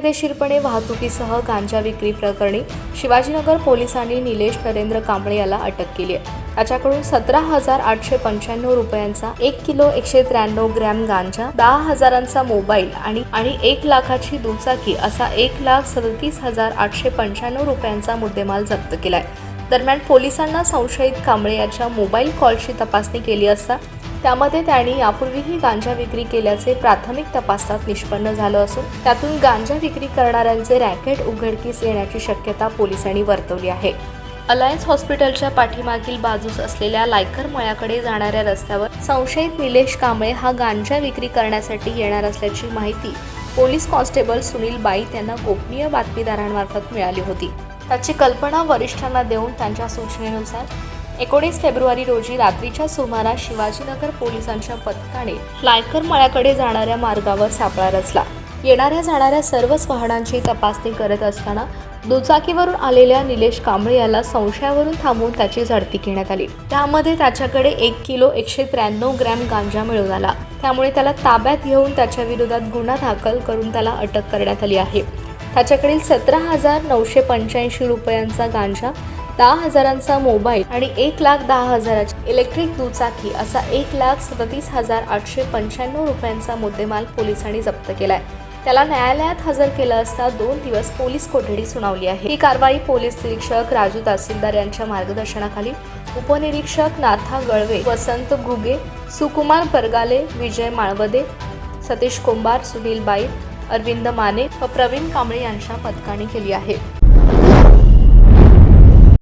बेकायदेशीरपणे वाहतुकीसह गांजा विक्री प्रकरणी शिवाजीनगर पोलिसांनी निलेश नरेंद्र कांबळे याला अटक केली आहे. त्याच्याकडून सतरा हजार आठशे पंच्याण्णव रुपयांचा एक किलो एकशे त्र्याण्णव ग्रॅम गांजा दहा हजारांचा मोबाईल आणि आणि एक लाखाची दुचाकी असा एक लाख सदतीस हजार आठशे पंच्याण्णव रुपयांचा मुद्देमाल जप्त केलाय. दरम्यान पोलिसांना संशयित कांबळे याच्या मोबाईल कॉलची तपासणी केली असता त्यामध्ये त्यांनी यापूर्वीही गांजा विक्री केल्याचे प्राथमिक तपासात निष्पन्न झालं असून त्यातून गांजा विक्री करणाऱ्यांचे रॅकेट उघडकीस येण्याची शक्यता पोलिसांनी वर्तवली आहे. अलायन्स हॉस्पिटलच्या पाठीमागील बाजूस असलेल्या लायकर मळ्याकडे जाणाऱ्या रस्त्यावर संशयित निलेश कांबळे हा गांजा विक्री करण्यासाठी येणार असल्याची माहिती पोलीस कॉन्स्टेबल सुनील बाईत यांना गोपनीय बातमीदारांमार्फत मिळाली होती. त्याची कल्पना वरिष्ठांना देऊन त्यांच्या सूचनेनुसार एकोणीस फेब्रुवारी रोजी रात्रीच्या सुमारास शिवाजीनगर पोलिसांच्या पथकाने लायकर मळ्याकडे जाणाऱ्या मार्गावर सापळा रचला. येणाऱ्या जाणाऱ्या सर्वच वाहनांची तपासणी करत असताना दुचाकीवरून आलेल्या निलेश कांबळे याला संशयावरून थांबवून त्याची झडती घेण्यात आली. त्यामध्ये त्याच्याकडे एक किलो एकशे त्र्याण्णव ग्रॅम गांजा मिळून आला. त्यामुळे त्याला ताब्यात घेऊन त्याच्या विरोधात गुन्हा दाखल करून त्याला अटक करण्यात आली आहे. त्याच्याकडील सतरा हजार नऊशे पंच्याऐंशी रुपयांचा गांजा दहा हजारांचा मोबाईल आणि एक लाख दहा हजाराची इलेक्ट्रिक दुचाकी असा एक लाख सदतीस हजार आठशे पंच्याण्णव रुपयांचा मुद्देमाल पोलिसांनी जप्त केलाय. त्याला न्यायालयात हजर केलं असता दोन दिवस पोलीस कोठडी सुनावली आहे. ही कारवाई पोलीस निरीक्षक राजू तहसीलदार यांच्या मार्गदर्शनाखाली उपनिरीक्षक नाथा गळवे वसंत घुगे सुकुमार परगाले विजय माळवदे सतीश कोंबार सुनील बाईत अरविंद माने व प्रवीण कांबळे यांच्या पथकाने केली आहे.